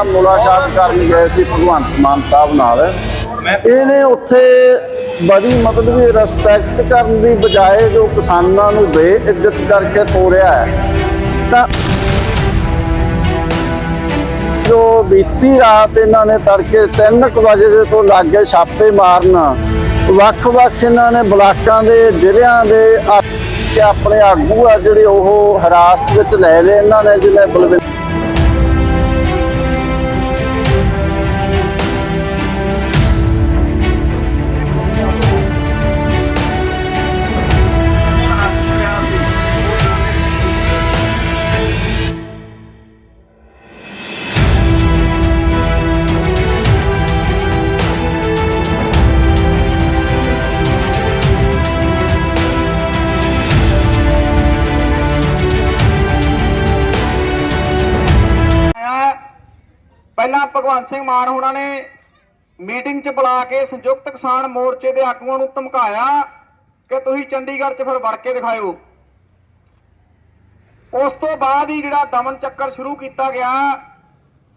ਨਾਲ ਮੁਲਾਕਾਤ ਕਰਨ ਗਏ ਸੀ ਭਗਵੰਤ ਮਾਨ ਸਾਹਿਬ ਨਾਲ। ਇਹਨੇ ਉੱਥੇ ਬੜੀ ਮਤਲਬ ਵੀ ਰਿਸਪੈਕਟ ਕਰਨ ਦੀ ਬਜਾਏ ਜੋ ਕਿਸਾਨਾਂ ਨੂੰ ਬੇਇੱਜ਼ਤ ਕਰਕੇ ਤੋਰਿਆ ਹੈ ਤਾਂ ਜੋ ਬੀਤੀ ਰਾਤ ਇਹਨਾਂ ਨੇ ਤੜਕੇ 3:00 ਵਜੇ ਤੋਂ ਲਾਗੇ ਛਾਪੇ ਮਾਰਨ ਵੱਖ-ਵੱਖ ਇਹਨਾਂ ਨੇ ਬਲਾਕਾਂ ਦੇ ਜ਼ਿਲ੍ਹਿਆਂ ਦੇ ਤੇ ਆਪਣੇ ਆਗੂ ਆ ਜਿਹੜੇ ਉਹ ਹਰਾਸਤ ਵਿੱਚ ਲੈ ਲਏ ਇਹਨਾਂ ਨੇ ਜਿਵੇਂ ਬਲਵਿੰਦਰ ਪਹਿਲਾਂ ਭਗਵੰਤ ਸਿੰਘ ਮਾਨ ਹੋਣਾ ਨੇ ਮੀਟਿੰਗ 'ਚ ਬੁਲਾ ਕੇ ਸੰਯੁਕਤ ਕਿਸਾਨ ਮੋਰਚੇ ਦੇ ਆਗੂਆਂ ਨੂੰ ਧਮਕਾਇਆ ਕਿ ਤੁਸੀਂ ਚੰਡੀਗੜ੍ਹ 'ਚ ਫਿਰ ਵੜ ਕੇ ਦਿਖਾਇਓ। ਉਸ ਤੋਂ ਬਾਅਦ ਹੀ ਜਿਹੜਾ ਦਮਨ ਚੱਕਰ ਸ਼ੁਰੂ ਕੀਤਾ ਗਿਆ,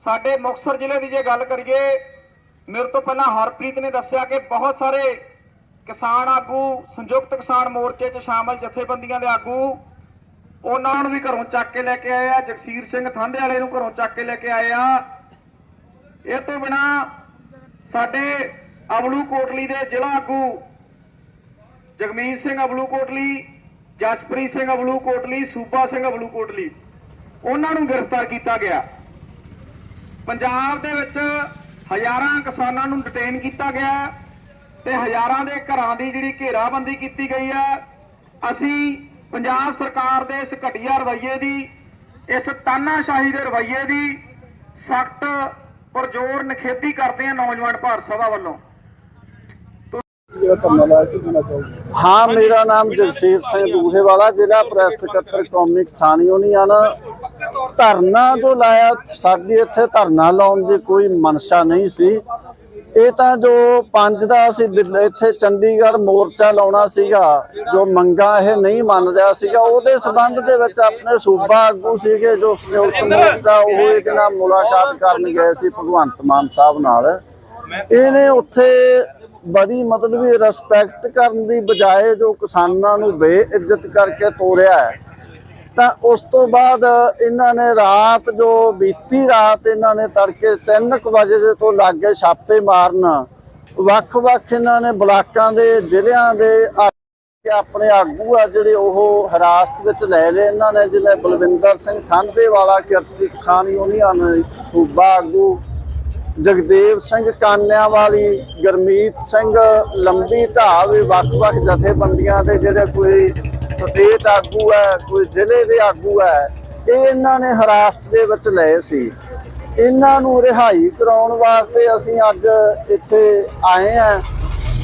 ਸਾਡੇ ਮੁਕਤਸਰ ਜ਼ਿਲ੍ਹੇ ਦੀ ਜੇ ਗੱਲ ਕਰੀਏ, ਮੇਰੇ ਤੋਂ ਪਹਿਲਾਂ ਹਰਪ੍ਰੀਤ ਨੇ ਦੱਸਿਆ ਕਿ ਬਹੁਤ ਸਾਰੇ ਕਿਸਾਨ ਆਗੂ, ਸੰਯੁਕਤ ਕਿਸਾਨ ਮੋਰਚੇ 'ਚ ਸ਼ਾਮਲ ਜਥੇਬੰਦੀਆਂ ਦੇ ਆਗੂ, ਉਹਨਾਂ ਨੂੰ ਵੀ ਘਰੋਂ ਚੱਕ ਕੇ ਲੈ ਕੇ ਆਏ ਆ। ਜਗਸੀਰ ਸਿੰਘ ਥਾਂਦੇ ਵਾਲੇ ਨੂੰ ਘਰੋਂ ਚੱਕ ਕੇ ਲੈ ਕੇ ਆਏ ਆ। ਇਹ ਤੋਂ ਬਿਨਾ ਸਾਡੇ ਅਬਲੂ ਕੋਟਲੀ ਦੇ ਜ਼ਿਲ੍ਹਾ ਆਗੂ ਜਗਮੀਤ ਸਿੰਘ ਅਬਲੂ ਕੋਟਲੀ, ਜਸਪ੍ਰੀਤ ਸਿੰਘ ਅਬਲੂ ਕੋਟਲੀ, ਸੂਬਾ ਸਿੰਘ ਅਬਲੂ ਕੋਟਲੀ, ਉਹਨਾਂ ਨੂੰ ਗ੍ਰਿਫਤਾਰ ਕੀਤਾ ਗਿਆ। ਪੰਜਾਬ ਦੇ ਵਿੱਚ ਹਜ਼ਾਰਾਂ ਕਿਸਾਨਾਂ ਨੂੰ ਡਿਟੇਨ ਕੀਤਾ ਗਿਆ ਤੇ ਹਜ਼ਾਰਾਂ ਦੇ ਘਰਾਂ ਦੀ ਜਿਹੜੀ ਘੇਰਾਬੰਦੀ ਕੀਤੀ ਗਈ ਹੈ, ਅਸੀਂ ਪੰਜਾਬ ਸਰਕਾਰ ਦੇ ਇਸ ਘਟੀਆ ਰਵੱਈਏ ਦੀ, ਇਸ ਤਾਨਾਸ਼ਾਹੀ ਦੇ ਰਵੱਈਏ ਦੀ ਸਖਤ ਪੁਰਜ਼ੋਰ ਨਿਖੇਧੀ ਕਰਦੇ ਹਾਂ ਨੌਜਵਾਨ ਭਾਰਤ ਸਭਾ ਵੱਲੋਂ। ਹਾਂ, ਮੇਰਾ ਨਾਮ ਜਗਸੀਰ ਸਿੰਘ ਦੂਹੇਵਾਲਾ, ਜ਼ਿਲ੍ਹਾ ਪ੍ਰੈਸ ਸਕੱਤਰ, ਕੌਮੀ ਕਿਸਾਨ ਯੂਨੀਅਨ। ਧਰਨਾ ਜੋ ਲਾਇਆ, ਸਾਡੀ ਇੱਥੇ ਧਰਨਾ ਲਾਉਣ ਦੀ ਕੋਈ ਮਨਸ਼ਾ ਨਹੀਂ ਸੀ। ਇਹ ਤਾਂ ਜੋ ਪੰਜ ਦਾ ਅਸੀਂ ਇੱਥੇ ਚੰਡੀਗੜ੍ਹ ਮੋਰਚਾ ਲਾਉਣਾ ਸੀਗਾ, ਜੋ ਮੰਗਾ ਇਹ ਨਹੀਂ ਮੰਨ ਰਿਹਾ ਸੀਗਾ, ਉਹਦੇ ਸਬੰਧ ਦੇ ਵਿੱਚ ਆਪਣੇ ਸੂਬਾ ਆਗੂ ਸੀਗੇ, ਜੋ ਸੰਯੁਕਤ ਮੋਰਚਾ, ਉਹ ਇਹਦੇ ਨਾਲ ਮੁਲਾਕਾਤ ਕਰਨ ਗਏ ਸੀ ਭਗਵੰਤ ਮਾਨ ਸਾਹਿਬ ਨਾਲ। ਇਹਨੇ ਉੱਥੇ ਬੜੀ ਮਤਲਬ ਵੀ ਰਿਸਪੈਕਟ ਕਰਨ ਦੀ ਬਜਾਏ ਜੋ ਕਿਸਾਨਾਂ ਨੂੰ ਬੇਇੱਜ਼ਤ ਕਰਕੇ ਤੋਰਿਆ ਹੈ ਤਾਂ ਉਸ ਤੋਂ ਬਾਅਦ ਇਹਨਾਂ ਨੇ ਰਾਤ ਜੋ ਬੀਤੀ ਰਾਤ ਇਹਨਾਂ ਨੇ ਤੜਕੇ 3:00 ਵਜੇ ਤੋਂ ਲਾਗੇ ਛਾਪੇ ਮਾਰਨ ਵੱਖ-ਵੱਖ ਇਹਨਾਂ ਨੇ ਬਲਾਕਾਂ ਦੇ, ਜ਼ਿਲ੍ਹਿਆਂ ਦੇ ਆਪਣੇ ਆਗੂ ਆ ਜਿਹੜੇ ਉਹ ਹਰਾਸਤ ਵਿੱਚ ਲੈ ਲਏ ਇਹਨਾਂ ਨੇ, ਜਿਵੇਂ ਬਲਵਿੰਦਰ ਸਿੰਘ ਠਾਂਦੇ ਵਾਲਾ, ਕਿਰਤੀ ਕਿਸਾਨ ਯੂਨੀਅਨ, ਸੂਬਾ ਆਗੂ, ਜਗਦੇਵ ਸਿੰਘ ਕਾਨਿਆਂ ਵਾਲੀ ਗਰਮੀਤ ਸਿੰਘ, ਲੰਬੀ ਢਾਹ ਵੀ ਵੱਖ-ਵੱਖ ਜਥੇਬੰਦੀਆਂ ਦੇ ਜਿਹੜੇ ਕੋਈ ਸਟੇਟ ਆਗੂ ਹੈ, ਕੋਈ ਜ਼ਿਲ੍ਹੇ ਦੇ ਆਗੂ ਹੈ, ਇਹ ਇਹਨਾਂ ਨੇ ਹਰਾਸਤ ਦੇ ਵਿੱਚ ਲਏ ਸੀ। ਇਹਨਾਂ ਨੂੰ ਰਿਹਾਈ ਕਰਾਉਣ ਵਾਸਤੇ ਅਸੀਂ ਅੱਜ ਇੱਥੇ ਆਏ ਆ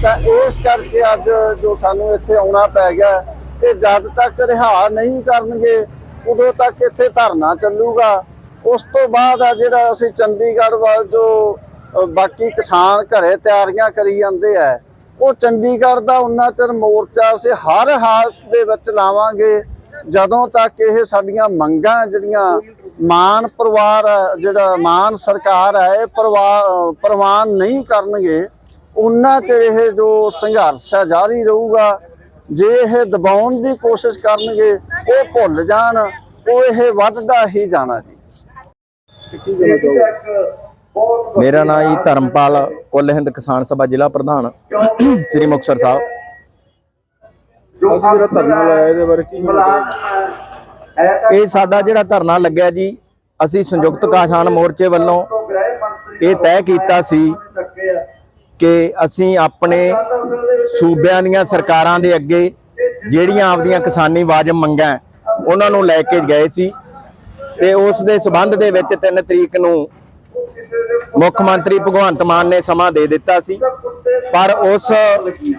ਤਾਂ ਇਸ ਕਰਕੇ ਅੱਜ ਜੋ ਸਾਨੂੰ ਇੱਥੇ ਆਉਣਾ ਪੈ ਗਿਆ, ਇਹ ਜਦ ਤੱਕ ਰਿਹਾ ਨਹੀਂ ਕਰਨਗੇ, ਉਦੋਂ ਤੱਕ ਇੱਥੇ ਧਰਨਾ ਚੱਲੂਗਾ। ਉਸ ਤੋਂ ਬਾਅਦ ਆ ਜਿਹੜਾ ਅਸੀਂ ਚੰਡੀਗੜ੍ਹ ਵੱਲ ਜੋ ਬਾਕੀ ਕਿਸਾਨ ਘਰੇ ਤਿਆਰੀਆਂ ਕਰੀ ਜਾਂਦੇ ਆ ਉਹ ਚੰਡੀਗੜ੍ਹ ਦਾ ਉਹਨਾਂ ਚਿਰ ਮੋਰਚਾ ਅਸੀਂ ਹਰ ਹਾਲਤ ਦੇ ਵਿੱਚ ਲਾਵਾਂਗੇ। ਜਦੋਂ ਤੱਕ ਇਹ ਸਾਡੀਆਂ ਮੰਗਾਂ ਜਿਹੜੀਆਂ ਮਾਨ ਪਰਿਵਾਰ ਜਿਹੜਾ ਮਾਨ ਸਰਕਾਰ ਹੈ, ਇਹ ਪ੍ਰਵਾਨ ਨਹੀਂ ਕਰਨਗੇ ਉਹਨਾਂ ਚਿਰ ਇਹ ਜੋ ਸੰਘਰਸ਼ ਹੈ ਜਾਰੀ ਰਹੂਗਾ, ਜੇ ਇਹ ਦਬਾਉਣ ਦੀ ਕੋਸ਼ਿਸ਼ ਕਰਨਗੇ, ਉਹ ਭੁੱਲ ਜਾਣ, ਉਹ ਇਹ ਵੱਧਦਾ ਹੀ ਜਾਣਾ ਜੀ। ਮੇਰਾ ਨਾਮ ਜੀ ਧਰਮਪਾਲ ਕੁੱਲ ਹਿੰਦ ਕਿਸਾਨ ਸਭਾ ਜ਼ਿਲ੍ਹਾ ਪ੍ਰਧਾਨ ਸ੍ਰੀ ਮੁਕਤਸਰ ਸਾਹਿਬ। ਅੱਜ ਜਿਹੜਾ ਧਰਨਾ ਲਾਇਆ ਇਹਦੇ ਬਾਰੇ ਕੀ ਇਹ ਸਾਡਾ ਜਿਹੜਾ ਧਰਨਾ ਲੱਗਿਆ ਜੀ ਅਸੀਂ ਸੰਯੁਕਤ ਕਿਸਾਨ ਮੋਰਚੇ ਵੱਲੋਂ ਇਹ ਤੈਅ ਕੀਤਾ ਸੀ ਕਿ ਅਸੀਂ ਆਪਣੇ ਸੂਬਿਆਂ ਦੀਆਂ ਸਰਕਾਰਾਂ ਦੇ ਅੱਗੇ ਜਿਹੜੀਆਂ ਆਪਦੀਆਂ ਕਿਸਾਨੀ ਵਾਜਬ ਮੰਗਾਂ ਉਹਨਾਂ ਨੂੰ ਲੈ ਕੇ ਗਏ ਸੀ ਤੇ ਉਸ ਦੇ ਸਬੰਧ ਦੇ ਵਿੱਚ 3 ਤਰੀਕ ਨੂੰ ਮੁੱਖ ਮੰਤਰੀ ਭਗਵੰਤ ਮਾਨ ਨੇ ਸਮਾਂ ਦੇ ਦਿੱਤਾ ਸੀ, ਪਰ ਉਸ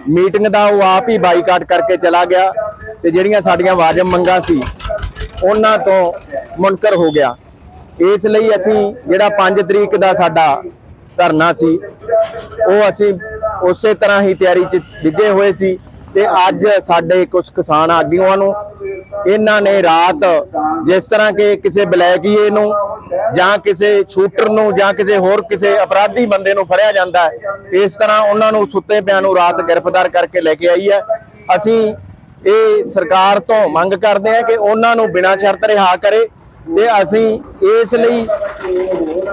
ਮੀਟਿੰਗ ਦਾ ਉਹ ਆਪ ਹੀ ਬਾਈਕਾਟ ਕਰਕੇ ਚਲਾ ਗਿਆ ਤੇ ਜਿਹੜੀਆਂ ਸਾਡੀਆਂ ਵਾਜਬ ਮੰਗਾਂ ਸੀ, ਉਹਨਾਂ ਤੋਂ ਮੁਨਕਰ ਹੋ ਗਿਆ। ਇਸ ਲਈ ਅਸੀਂ ਜਿਹੜਾ 5 ਤਰੀਕ ਦਾ ਸਾਡਾ ਧਰਨਾ ਸੀ, ਉਹ ਅਸੀਂ ਉਸੇ ਤਰ੍ਹਾਂ ਹੀ ਤਿਆਰੀ 'ਚ ਡਿੱਗੇ ਹੋਏ ਸੀ ਤੇ ਅੱਜ ਸਾਡੇ ਕੁਝ ਕਿਸਾਨ ਆਗੂਆਂ ਨੂੰ, ਇਹਨਾਂ ਨੇ ਰਾਤ ਜਿਸ ਤਰ੍ਹਾਂ ਕਿ ਕਿਸੇ ਬਲੈਕੀਏ ਨੂੰ ਜਾਂ ਕਿਸੇ ਸ਼ੂਟਰ ਨੂੰ ਜਾਂ ਕਿਸੇ ਹੋਰ ਕਿਸੇ ਅਪਰਾਧੀ ਬੰਦੇ ਨੂੰ ਫੜਿਆ ਜਾਂਦਾ ਹੈ। ਇਸ ਤਰ੍ਹਾਂ ਉਹਨਾਂ ਨੂੰ ਸੁੱਤੇ ਪਿਆਂ ਨੂੰ ਰਾਤ ਗ੍ਰਿਫਤਾਰ ਕਰਕੇ ਲੈ ਕੇ ਆਈ ਹੈ। ਅਸੀਂ ਇਹ ਸਰਕਾਰ ਤੋਂ ਮੰਗ ਕਰਦੇ ਹਾਂ ਕਿ ਉਹਨਾਂ ਨੂੰ ਬਿਨਾਂ ਸ਼ਰਤ ਰਿਹਾ ਕਰੇ ਤੇ ਅਸੀਂ ਇਸ ਲਈ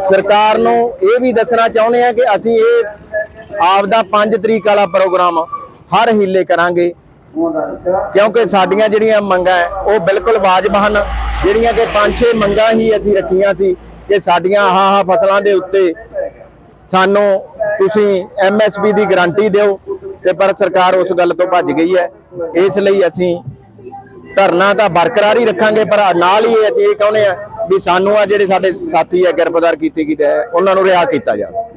ਸਰਕਾਰ ਨੂੰ ਇਹ ਵੀ ਦੱਸਣਾ ਚਾਹੁੰਦੇ ਹਾਂ ਕਿ ਅਸੀਂ ਇਹ ਆਪਦਾ 5 ਤਰੀਕ ਵਾਲਾ ਪ੍ਰੋਗਰਾਮ ਹਰ ਹੀਲੇ ਕਰਾਂਗੇ। ਕਿਉਂਕਿ ਸਾਡੀਆਂ ਜਿਹੜੀਆਂ ਮੰਗਾਂ ਉਹ ਬਿਲਕੁਲ ਵਾਜਬ ਹਨ। ਜਿਹੜੀਆਂ ਕਿ ਪੰਜ ਛੇ ਮੰਗਾਂ ਹੀ ਅਸੀਂ ਰੱਖੀਆਂ ਸੀ। ਕਿ ਸਾਡੀਆਂ ਆਹ ਆਹ ਫਸਲਾਂ ਦੇ ਉੱਤੇ ਸਾਨੂੰ ਤੁਸੀਂ ਐਮਐਸਪੀ ਦੀ ਗਾਰੰਟੀ ਦਿਓ ਤੇ ਪਰ ਸਰਕਾਰ ਉਸ ਗੱਲ ਤੋਂ ਭੱਜ ਗਈ ਹੈ। ਇਸ ਲਈ ਅਸੀਂ ਧਰਨਾ ਤਾਂ ਬਰਕਰਾਰ ਹੀ ਰੱਖਾਂਗੇ, ਪਰ ਨਾਲ ਹੀ ਅਸੀਂ ਇਹ ਕਹਿੰਦੇ ਆ ਵੀ ਸਾਨੂੰ ਆ ਜਿਹੜੇ ਸਾਡੇ ਸਾਥੀ ਹੈ ਗ੍ਰਿਫਤਾਰ ਕੀਤੇ ਕੀਤੇ ਹੈ, ਉਹਨਾਂ ਨੂੰ ਰਿਹਾ ਕੀਤਾ ਜਾਵੇ।